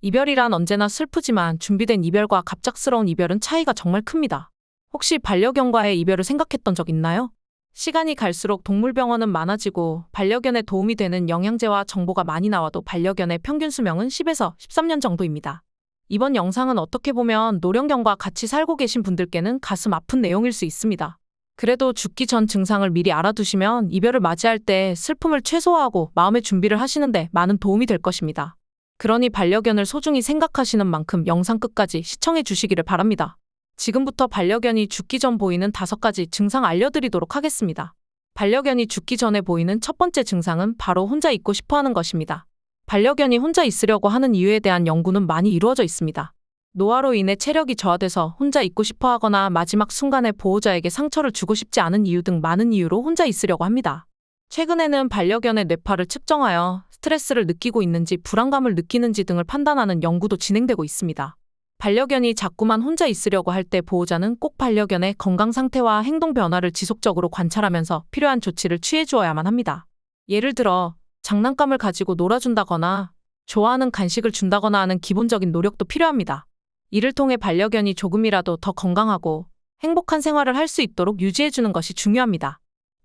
이별이란 언제나 슬프지만 준비된 이별과 갑작스러운 이별은 차이가 정말 큽니다. 혹시 반려견과의 이별을 생각했던 적 있나요? 시간이 갈수록 동물병원은 많아지고 반려견에 도움이 되는 영양제와 정보가 많이 나와도 반려견의 평균 수명은 10에서 13년 정도입니다. 이번 영상은 어떻게 보면 노령견과 같이 살고 계신 분들께는 가슴 아픈 내용일 수 있습니다. 그래도 죽기 전 증상을 미리 알아두시면 이별을 맞이할 때 슬픔을 최소화하고 마음의 준비를 하시는데 많은 도움이 될 것입니다. 그러니 반려견을 소중히 생각하시는 만큼 영상 끝까지 시청해 주시기를 바랍니다. 지금부터 반려견이 죽기 전 보이는 다섯 가지 증상 알려드리도록 하겠습니다. 반려견이 죽기 전에 보이는 첫 번째 증상은 바로 혼자 있고 싶어 하는 것입니다. 반려견이 혼자 있으려고 하는 이유에 대한 연구는 많이 이루어져 있습니다. 노화로 인해 체력이 저하돼서 혼자 있고 싶어 하거나 마지막 순간에 보호자에게 상처를 주고 싶지 않은 이유 등 많은 이유로 혼자 있으려고 합니다. 최근에는 반려견의 뇌파를 측정하여 스트레스를 느끼고 있는지 불안감을 느끼는지 등을 판단하는 연구도 진행되고 있습니다. 반려견이 자꾸만 혼자 있으려고 할 때 보호자는 꼭 반려견의 건강 상태와 행동 변화를 지속적으로 관찰하면서 필요한 조치를 취해 주어야만 합니다. 예를 들어, 장난감을 가지고 놀아준다거나, 좋아하는 간식을 준다거나 하는 기본적인 노력도 필요합니다. 이를 통해 반려견이 조금이라도 더 건강하고 행복한 생활을 할 수 있도록 유지해주는 것이 중요합니다.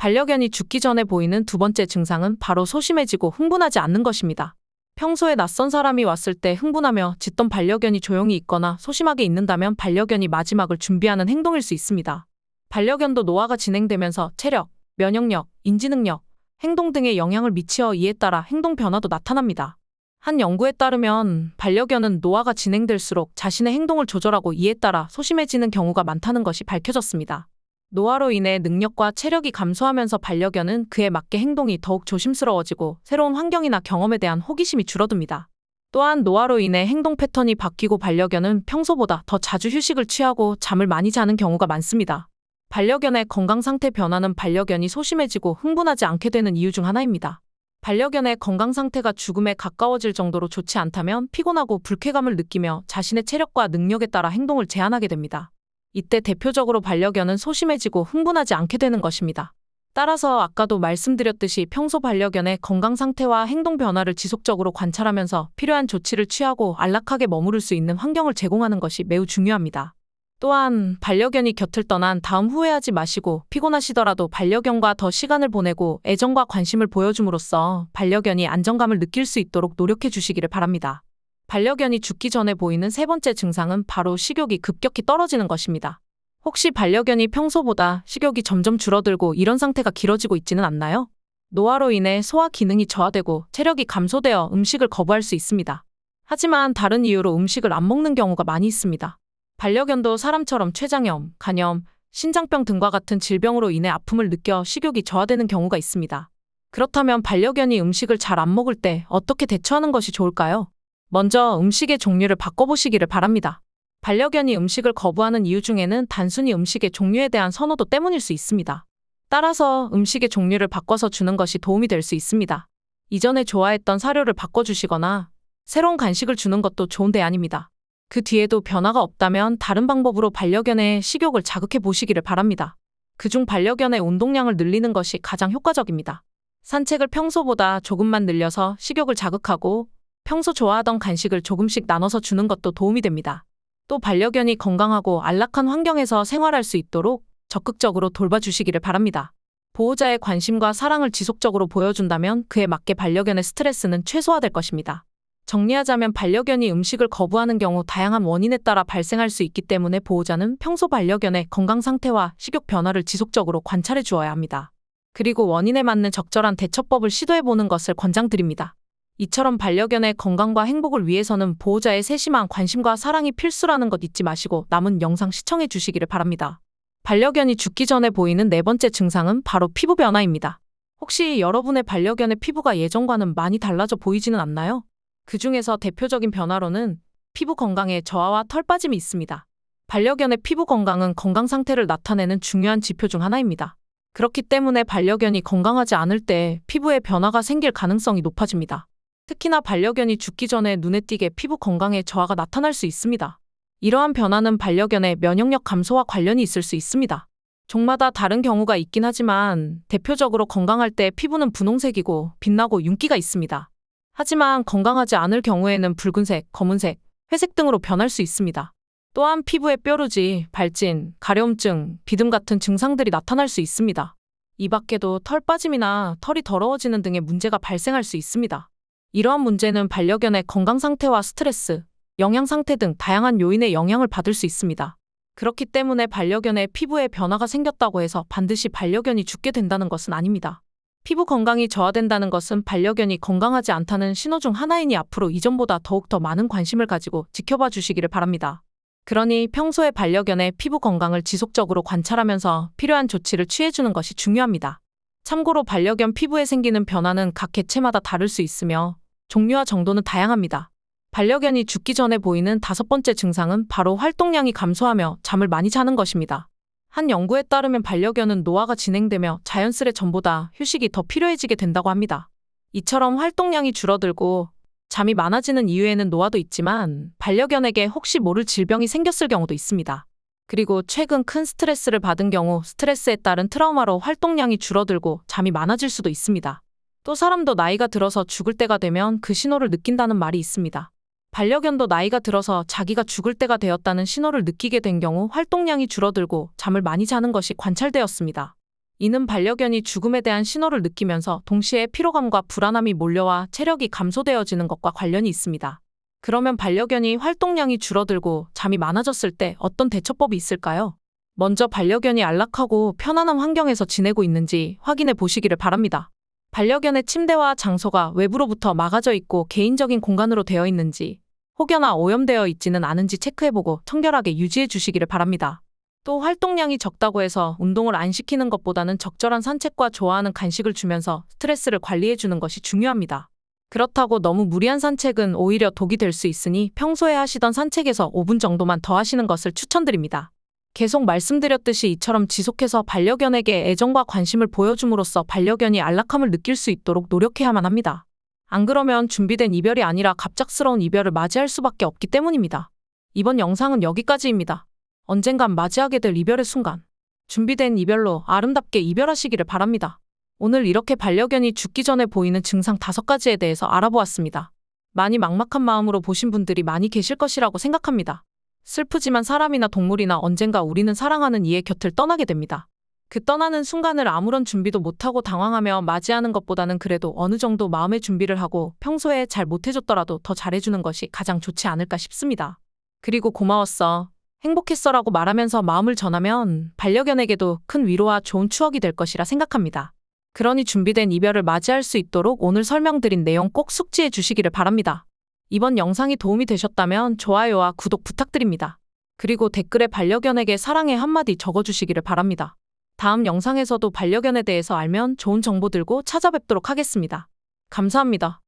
반려견이 죽기 전에 보이는 두 번째 증상은 바로 소심해지고 흥분하지 않는 것입니다. 평소에 낯선 사람이 왔을 때 흥분하며 짖던 반려견이 조용히 있거나 소심하게 있는다면 반려견이 마지막을 준비하는 행동일 수 있습니다. 반려견도 노화가 진행되면서 체력, 면역력, 인지능력, 행동 등에 영향을 미치어 이에 따라 행동 변화도 나타납니다. 한 연구에 따르면 반려견은 노화가 진행될수록 자신의 행동을 조절하고 이에 따라 소심해지는 경우가 많다는 것이 밝혀졌습니다. 노화로 인해 능력과 체력이 감소하면서 반려견은 그에 맞게 행동이 더욱 조심스러워지고 새로운 환경이나 경험에 대한 호기심이 줄어듭니다. 또한 노화로 인해 행동 패턴이 바뀌고 반려견은 평소보다 더 자주 휴식을 취하고 잠을 많이 자는 경우가 많습니다. 반려견의 건강 상태 변화는 반려견이 소심해지고 흥분하지 않게 되는 이유 중 하나입니다. 반려견의 건강 상태가 죽음에 가까워질 정도로 좋지 않다면 피곤하고 불쾌감을 느끼며 자신의 체력과 능력에 따라 행동을 제한하게 됩니다. 이때 대표적으로 반려견은 소심해지고 흥분하지 않게 되는 것입니다. 따라서 아까도 말씀드렸듯이 평소 반려견의 건강 상태와 행동 변화를 지속적으로 관찰하면서 필요한 조치를 취하고 안락하게 머무를 수 있는 환경을 제공하는 것이 매우 중요합니다. 또한 반려견이 곁을 떠난 다음 후회하지 마시고 피곤하시더라도 반려견과 더 시간을 보내고 애정과 관심을 보여줌으로써 반려견이 안정감을 느낄 수 있도록 노력해 주시기를 바랍니다. 반려견이 죽기 전에 보이는 세 번째 증상은 바로 식욕이 급격히 떨어지는 것입니다. 혹시 반려견이 평소보다 식욕이 점점 줄어들고 이런 상태가 길어지고 있지는 않나요? 노화로 인해 소화 기능이 저하되고 체력이 감소되어 음식을 거부할 수 있습니다. 하지만 다른 이유로 음식을 안 먹는 경우가 많이 있습니다. 반려견도 사람처럼 췌장염, 간염, 신장병 등과 같은 질병으로 인해 아픔을 느껴 식욕이 저하되는 경우가 있습니다. 그렇다면 반려견이 음식을 잘 안 먹을 때 어떻게 대처하는 것이 좋을까요? 먼저 음식의 종류를 바꿔보시기를 바랍니다. 반려견이 음식을 거부하는 이유 중에는 단순히 음식의 종류에 대한 선호도 때문일 수 있습니다. 따라서 음식의 종류를 바꿔서 주는 것이 도움이 될 수 있습니다. 이전에 좋아했던 사료를 바꿔주시거나 새로운 간식을 주는 것도 좋은 대안입니다. 그 뒤에도 변화가 없다면 다른 방법으로 반려견의 식욕을 자극해 보시기를 바랍니다. 그중 반려견의 운동량을 늘리는 것이 가장 효과적입니다. 산책을 평소보다 조금만 늘려서 식욕을 자극하고 평소 좋아하던 간식을 조금씩 나눠서 주는 것도 도움이 됩니다. 또 반려견이 건강하고 안락한 환경에서 생활할 수 있도록 적극적으로 돌봐주시기를 바랍니다. 보호자의 관심과 사랑을 지속적으로 보여준다면 그에 맞게 반려견의 스트레스는 최소화될 것입니다. 정리하자면 반려견이 음식을 거부하는 경우 다양한 원인에 따라 발생할 수 있기 때문에 보호자는 평소 반려견의 건강 상태와 식욕 변화를 지속적으로 관찰해 주어야 합니다. 그리고 원인에 맞는 적절한 대처법을 시도해 보는 것을 권장드립니다. 이처럼 반려견의 건강과 행복을 위해서는 보호자의 세심한 관심과 사랑이 필수라는 것 잊지 마시고 남은 영상 시청해 주시기를 바랍니다. 반려견이 죽기 전에 보이는 네 번째 증상은 바로 피부 변화입니다. 혹시 여러분의 반려견의 피부가 예전과는 많이 달라져 보이지는 않나요? 그 중에서 대표적인 변화로는 피부 건강에 저하와 털 빠짐이 있습니다. 반려견의 피부 건강은 건강 상태를 나타내는 중요한 지표 중 하나입니다. 그렇기 때문에 반려견이 건강하지 않을 때 피부에 변화가 생길 가능성이 높아집니다. 특히나 반려견이 죽기 전에 눈에 띄게 피부 건강에 저하가 나타날 수 있습니다. 이러한 변화는 반려견의 면역력 감소와 관련이 있을 수 있습니다. 종마다 다른 경우가 있긴 하지만 대표적으로 건강할 때 피부는 분홍색이고 빛나고 윤기가 있습니다. 하지만 건강하지 않을 경우에는 붉은색, 검은색, 회색 등으로 변할 수 있습니다. 또한 피부에 뾰루지, 발진, 가려움증, 비듬 같은 증상들이 나타날 수 있습니다. 이 밖에도 털 빠짐이나 털이 더러워지는 등의 문제가 발생할 수 있습니다. 이러한 문제는 반려견의 건강 상태와 스트레스, 영양 상태 등 다양한 요인의 영향을 받을 수 있습니다. 그렇기 때문에 반려견의 피부에 변화가 생겼다고 해서 반드시 반려견이 죽게 된다는 것은 아닙니다. 피부 건강이 저하된다는 것은 반려견이 건강하지 않다는 신호 중 하나이니 앞으로 이전보다 더욱더 많은 관심을 가지고 지켜봐 주시기를 바랍니다. 그러니 평소에 반려견의 피부 건강을 지속적으로 관찰하면서 필요한 조치를 취해주는 것이 중요합니다. 참고로 반려견 피부에 생기는 변화는 각 개체마다 다를 수 있으며 종류와 정도는 다양합니다. 반려견이 죽기 전에 보이는 다섯 번째 증상은 바로 활동량이 감소하며 잠을 많이 자는 것입니다. 한 연구에 따르면 반려견은 노화가 진행되며 자연스레 전보다 휴식이 더 필요해지게 된다고 합니다. 이처럼 활동량이 줄어들고 잠이 많아지는 이유에는 노화도 있지만 반려견에게 혹시 모를 질병이 생겼을 경우도 있습니다. 그리고 최근 큰 스트레스를 받은 경우 스트레스에 따른 트라우마로 활동량이 줄어들고 잠이 많아질 수도 있습니다. 또 사람도 나이가 들어서 죽을 때가 되면 그 신호를 느낀다는 말이 있습니다. 반려견도 나이가 들어서 자기가 죽을 때가 되었다는 신호를 느끼게 된 경우 활동량이 줄어들고 잠을 많이 자는 것이 관찰되었습니다. 이는 반려견이 죽음에 대한 신호를 느끼면서 동시에 피로감과 불안함이 몰려와 체력이 감소되어지는 것과 관련이 있습니다. 그러면 반려견이 활동량이 줄어들고 잠이 많아졌을 때 어떤 대처법이 있을까요? 먼저 반려견이 안락하고 편안한 환경에서 지내고 있는지 확인해 보시기를 바랍니다. 반려견의 침대와 장소가 외부로부터 막아져 있고 개인적인 공간으로 되어 있는지 혹여나 오염되어 있지는 않은지 체크해보고 청결하게 유지해 주시기를 바랍니다. 또 활동량이 적다고 해서 운동을 안 시키는 것보다는 적절한 산책과 좋아하는 간식을 주면서 스트레스를 관리해 주는 것이 중요합니다. 그렇다고 너무 무리한 산책은 오히려 독이 될 수 있으니 평소에 하시던 산책에서 5분 정도만 더 하시는 것을 추천드립니다. 계속 말씀드렸듯이 이처럼 지속해서 반려견에게 애정과 관심을 보여줌으로써 반려견이 안락함을 느낄 수 있도록 노력해야만 합니다. 안 그러면 준비된 이별이 아니라 갑작스러운 이별을 맞이할 수밖에 없기 때문입니다. 이번 영상은 여기까지입니다. 언젠간 맞이하게 될 이별의 순간. 준비된 이별로 아름답게 이별하시기를 바랍니다. 오늘 이렇게 반려견이 죽기 전에 보이는 증상 다섯 가지에 대해서 알아보았습니다. 많이 막막한 마음으로 보신 분들이 많이 계실 것이라고 생각합니다. 슬프지만 사람이나 동물이나 언젠가 우리는 사랑하는 이의 곁을 떠나게 됩니다. 그 떠나는 순간을 아무런 준비도 못하고 당황하며 맞이하는 것보다는 그래도 어느 정도 마음의 준비를 하고 평소에 잘 못해줬더라도 더 잘해주는 것이 가장 좋지 않을까 싶습니다. 그리고 고마웠어. 행복했어 라고 말하면서 마음을 전하면 반려견에게도 큰 위로와 좋은 추억이 될 것이라 생각합니다. 그러니 준비된 이별을 맞이할 수 있도록 오늘 설명드린 내용 꼭 숙지해 주시기를 바랍니다. 이번 영상이 도움이 되셨다면 좋아요와 구독 부탁드립니다. 그리고 댓글에 반려견에게 사랑의 한마디 적어주시기를 바랍니다. 다음 영상에서도 반려견에 대해서 알면 좋은 정보 들고 찾아뵙도록 하겠습니다. 감사합니다.